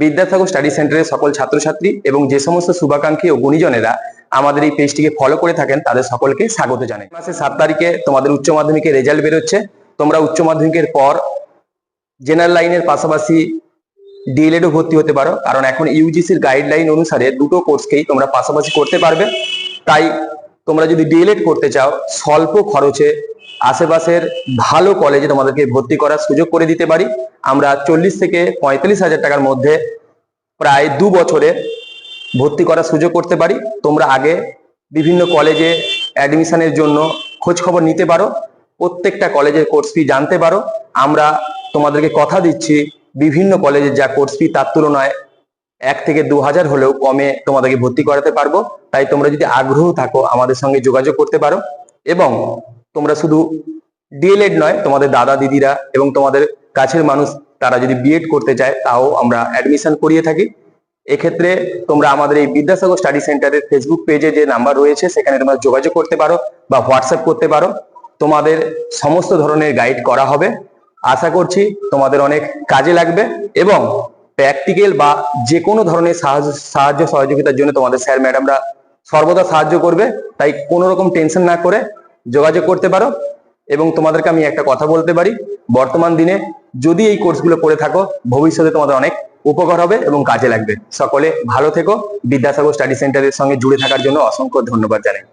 Vidyasagar study সেন্টারের সকল ছাত্রছাত্রী এবং যে সমস্ত শুভাকাঙ্ক্ষী ও গুণীজনেরা আমাদের এই পেজটিকে ফলো করে থাকেন, তাদের সকলকে স্বাগত জানাই। মাসের সাত তারিখে তোমাদের উচ্চ মাধ্যমিকের রেজাল্ট বেরোচ্ছে। তোমরা উচ্চ মাধ্যমিকের পর জেনারেল লাইনের পাশাপাশি ডিএলএডও ভর্তি হতে পারো। কারণ এখন ইউজিসির গাইডলাইন অনুসারে দুটো কোর্সকেই তোমরা পাশাপাশি করতে পারবে। তাই তোমরা যদি ডিএলএড করতে চাও, স্বল্প খরচে আশেপাশের ভালো কলেজে তোমাদেরকে ভর্তি করার সুযোগ করে দিতে পারি। আমরা চল্লিশ থেকে পঁয়তাল্লিশ হাজার টাকার মধ্যে প্রায় দু বছরে ভর্তি করার সুযোগ করতে পারি। তোমরা আগে বিভিন্ন কলেজে অ্যাডমিশনের জন্য খোঁজ খবর নিতে পারো। প্রত্যেকটা কলেজের কোর্স ফি জানতে পারো। আমরা তোমাদেরকে কথা দিচ্ছি বিভিন্ন কলেজের যা কোর্স ফি তার তুলনায় এক থেকে দু হাজার হলেও কমে তোমাদেরকে ভর্তি করাতে পারব। তাই তোমরা যদি আগ্রহ থাকো আমাদের সঙ্গে যোগাযোগ করতে পারো। এবং তোমরা শুধু ডিএলএড নয়, তোমাদের দাদা দিদিরা এবং তোমাদের কাছের মানুষ, তারা যদি বিএড করতে চায়, তাও আমরা অ্যাডমিশন করিয়ে থাকি। এক্ষেত্রে তোমরা আমাদের এই বিদ্যাসাগর স্টাডি সেন্টারের ফেসবুক পেজে যে নাম্বার রয়েছে, সেখানে তোমরা যোগাযোগ করতে পারো বা হোয়াটসঅ্যাপ করতে পারো। তোমাদের সমস্ত ধরনের গাইড করা হবে। আশা করছি তোমাদের অনেক কাজে লাগবে এবং প্র্যাকটিক্যাল বা যে কোনো ধরনের সাহায্য সাহায্য সহযোগিতার জন্য তোমাদের স্যার ম্যাডামরা সর্বদা সাহায্য করবে। তাই কোনো রকম টেনশন না করে যোগাযোগ করতে পারো এবং তোমাদেরকে আমি একটা কথা বলতে পারি। বর্তমান দিনে যদি এই কোর্সগুলো করে থাকো, ভবিষ্যতে তোমাদের অনেক উপকার হবে এবং কাজে লাগবে। সকলে ভালো থেকো। বিদ্যাসাগর স্টাডি সেন্টারের সঙ্গে জুড়ে থাকার জন্য অসংখ্য ধন্যবাদ জানাই।